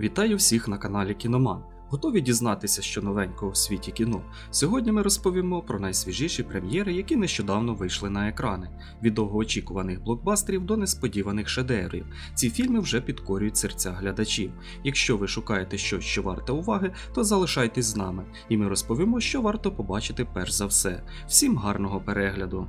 Вітаю всіх на каналі Кіноман. Готові дізнатися, що новенького в світі кіно. Сьогодні ми розповімо про найсвіжіші прем'єри, які нещодавно вийшли на екрани. Від довгоочікуваних блокбастерів до несподіваних шедеврів. Ці фільми вже підкорюють серця глядачів. Якщо ви шукаєте щось, що варте уваги, то залишайтесь з нами, і ми розповімо, що варто побачити перш за все. Всім гарного перегляду!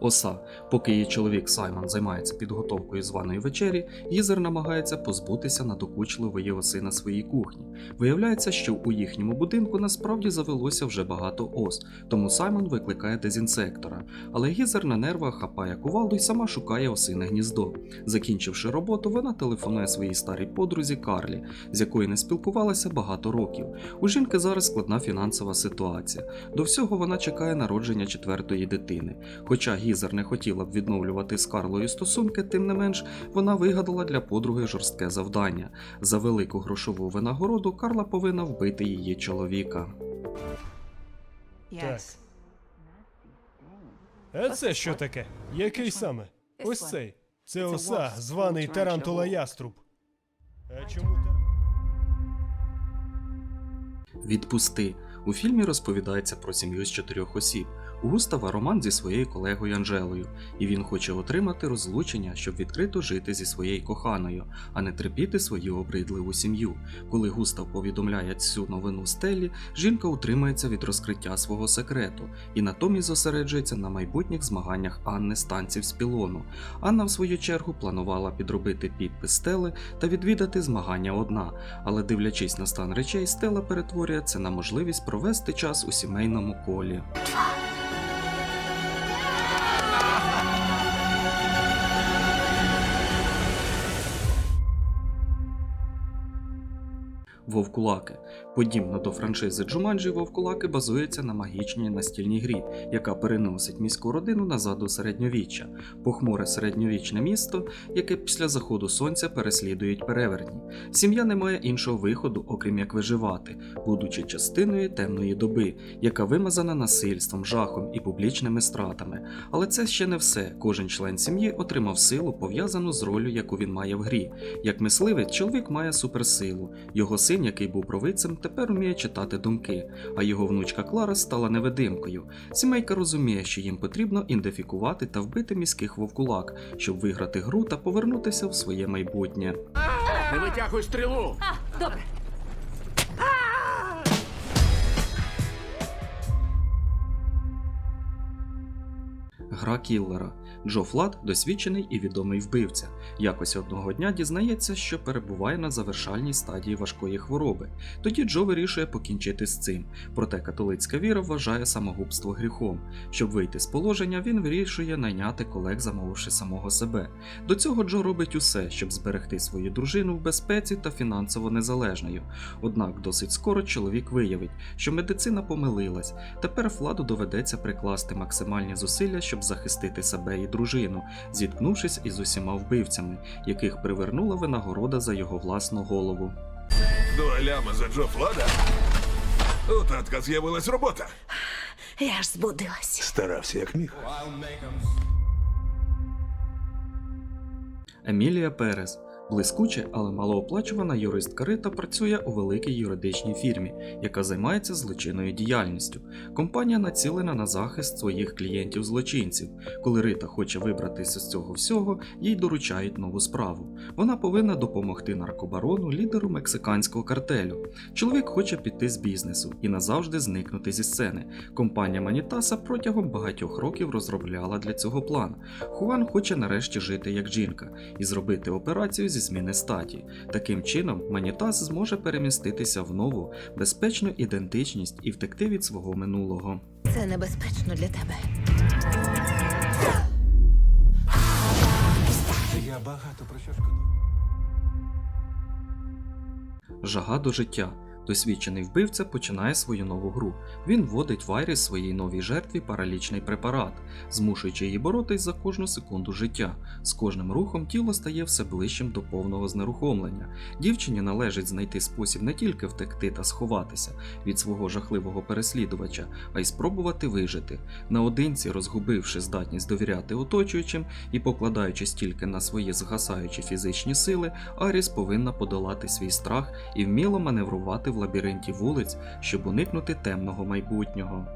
Оса. Поки її чоловік Саймон займається підготовкою званої вечері, Гізер намагається позбутися надокучливої оси на своїй кухні. Виявляється, що у їхньому будинку насправді завелося вже багато ос, тому Саймон викликає дезінсектора. Але Гізер на нервах хапає кувалду і сама шукає осине гніздо. Закінчивши роботу, вона телефонує своїй старій подрузі Карлі, з якою не спілкувалася багато років. У жінки зараз складна фінансова ситуація. До всього вона чекає народження четвертої дитини. Хоча Гізер не хотіла б відновлювати з Карлою стосунки, тим не менш вона вигадала для подруги жорстке завдання. За велику грошову винагороду Карла повинна вбити її чоловіка. Yes. А це що таке? Який саме? Ось цей. Це оса, званий Тарантула Яструб. А чому та... Відпусти. У фільмі розповідається про сім'ю з чотирьох осіб. У Густава роман зі своєю колегою Анжелою, і він хоче отримати розлучення, щоб відкрито жити зі своєю коханою, а не терпіти свою обридливу сім'ю. Коли Густав повідомляє цю новину Стеллі, жінка утримується від розкриття свого секрету і натомість зосереджується на майбутніх змаганнях Анни з танців з пілону. Анна, в свою чергу, планувала підробити підпис Стели та відвідати змагання одна, але дивлячись на стан речей, Стела перетворює це на можливість провести час у сімейному колі. Вовкулаки. Подібно до франшизи Джуманджі, Вовкулаки базується на магічній настільній грі, яка переносить міську родину назад у середньовіччя, похмуре середньовічне місто, яке після заходу сонця переслідують перевертні. Сім'я не має іншого виходу, окрім як виживати, будучи частиною темної доби, яка вимазана насильством, жахом і публічними стратами. Але це ще не все. Кожен член сім'ї отримав силу, пов'язану з ролью, яку він має в грі. Як мисливець, чоловік має суперсилу. Його син, який був провидцем, тепер вміє читати думки, а його внучка Клара стала невидимкою. Сімейка розуміє, що їм потрібно ідентифікувати та вбити міських вовкулак, щоб виграти гру та повернутися в своє майбутнє. Не витягуй стрілу! Добре. Гра кіллера. Джо Флат досвідчений і відомий вбивця. Якось одного дня дізнається, що перебуває на завершальній стадії важкої хвороби. Тоді Джо вирішує покінчити з цим. Проте католицька віра вважає самогубство гріхом. Щоб вийти з положення, він вирішує найняти колег, замовивши самого себе. До цього Джо робить усе, щоб зберегти свою дружину в безпеці та фінансово незалежною. Однак досить скоро чоловік виявить, що медицина помилилась. Тепер Фладу доведеться прикласти максимальні зусилля, щоб захистити себе і дружину, зіткнувшись із усіма вбивцями, яких привернула винагорода за його власну голову. Дуалями за Джо Флада? У татка з'явилась робота. Я ж збудилась. Старався як міг. Емілія Перес. Блискуче, але малооплачувана юристка Рита працює у великій юридичній фірмі, яка займається злочинною діяльністю. Компанія націлена на захист своїх клієнтів-злочинців. Коли Рита хоче вибратися з цього всього, їй доручають нову справу. Вона повинна допомогти наркобарону, лідеру мексиканського картелю. Чоловік хоче піти з бізнесу і назавжди зникнути зі сцени. Компанія Манітаса протягом багатьох років розробляла для цього план. Хуан хоче нарешті жити як жінка і зробити операцію зі зміни статі. Таким чином, Манітас зможе переміститися в нову, безпечну ідентичність і втекти від свого минулого. Це небезпечно для тебе. Я багато про що шкодую. Жага до життя. Досвідчений вбивця починає свою нову гру. Він вводить в Айріс своїй новій жертві паралічний препарат, змушуючи її боротись за кожну секунду життя. З кожним рухом тіло стає все ближчим до повного знерухомлення. Дівчині належить знайти спосіб не тільки втекти та сховатися від свого жахливого переслідувача, а й спробувати вижити. Наодинці, розгубивши здатність довіряти оточуючим і покладаючись тільки на свої згасаючі фізичні сили, Аріс повинна подолати свій страх і вміло маневрувати в лабіринті вулиць, щоб уникнути темного майбутнього.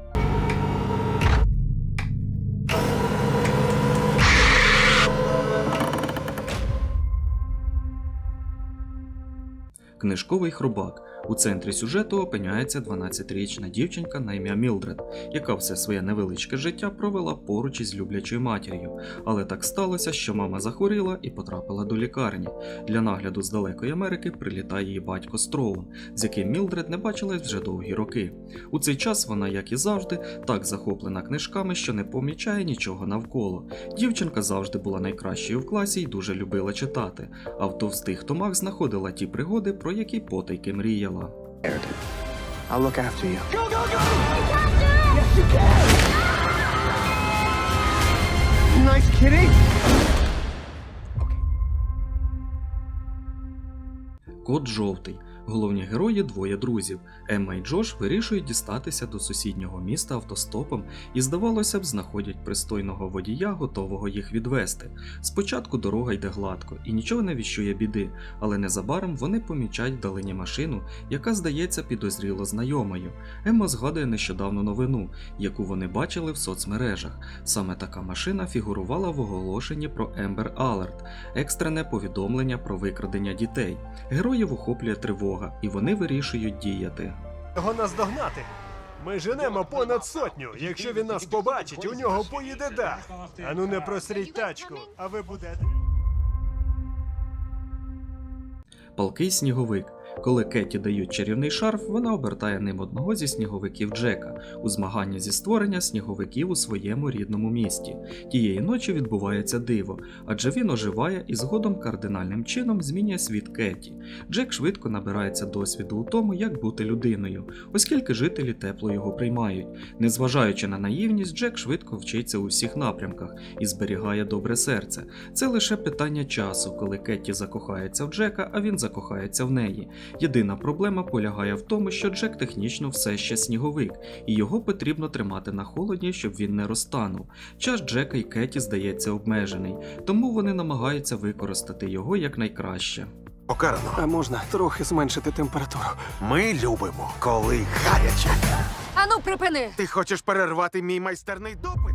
Книжковий хробак. У центрі сюжету опиняється 12-річна дівчинка на ім'я Мілдред, яка все своє невеличке життя провела поруч із люблячою матір'ю. Але так сталося, що мама захворіла і потрапила до лікарні. Для нагляду з далекої Америки прилітає її батько Строун, з яким Мілдред не бачилась вже довгі роки. У цей час вона, як і завжди, так захоплена книжками, що не помічає нічого навколо. Дівчинка завжди була найкращою в класі і дуже любила читати, а в товстих томах знаходила ті пригоди, про які потайки мріяла. I'll look after you. Nice kitty. Кот жовтий. Головні герої двоє друзів. Емма і Джош вирішують дістатися до сусіднього міста автостопом і, здавалося б, знаходять пристойного водія, готового їх відвести. Спочатку дорога йде гладко і нічого не віщує біди, але незабаром вони помічають вдалині машину, яка здається підозріло знайомою. Емма згадує нещодавну новину, яку вони бачили в соцмережах. Саме така машина фігурувала в оголошенні про Amber Alert – екстрене повідомлення про викрадення дітей. Героїв охоплює тривога, і вони вирішують діяти. Його наздогнати. Ми женемо понад сотню. Якщо він нас побачить, у нього поїде дах. Ану не просріть тачку, а ви будете. Палкий сніговик. Коли Кеті дають чарівний шарф, вона обертає ним одного зі сніговиків Джека у змаганні зі створення сніговиків у своєму рідному місті. Тієї ночі відбувається диво, адже він оживає і згодом кардинальним чином змінює світ Кеті. Джек швидко набирається досвіду у тому, як бути людиною, оскільки жителі тепло його приймають. Незважаючи на наївність, Джек швидко вчиться у всіх напрямках і зберігає добре серце. Це лише питання часу, коли Кетті закохається в Джека, а він закохається в неї. Єдина проблема полягає в тому, що Джек технічно все ще сніговик, і його потрібно тримати на холоді, щоб він не розтанув. Час Джека і Кеті здається обмежений, тому вони намагаються використати його якнайкраще. Покарано. А можна трохи зменшити температуру? Ми любимо, коли гаряче. Ану, припини! Ти хочеш перервати мій майстерний допит?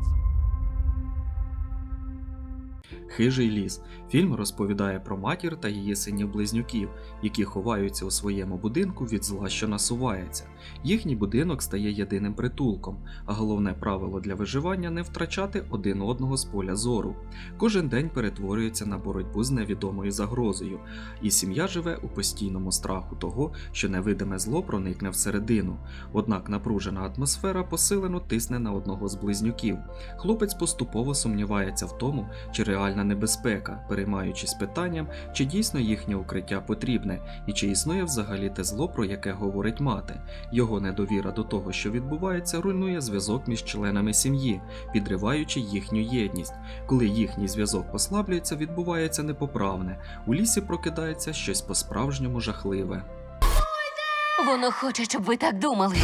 Хижий ліс. Фільм розповідає про матір та її синів-близнюків, які ховаються у своєму будинку від зла, що насувається. Їхній будинок стає єдиним притулком, а головне правило для виживання не втрачати один одного з поля зору. Кожен день перетворюється на боротьбу з невідомою загрозою, і сім'я живе у постійному страху того, що невидиме зло проникне всередину. Однак напружена атмосфера посилено тисне на одного з близнюків. Хлопець поступово сумнівається в тому, чи реальна небезпека, переймаючись питанням, чи дійсно їхнє укриття потрібне, і чи існує взагалі те зло, про яке говорить мати. Його недовіра до того, що відбувається, руйнує зв'язок між членами сім'ї, підриваючи їхню єдність. Коли їхній зв'язок послаблюється, відбувається непоправне. У лісі прокидається щось по-справжньому жахливе. Воно хоче, щоб ви так думали.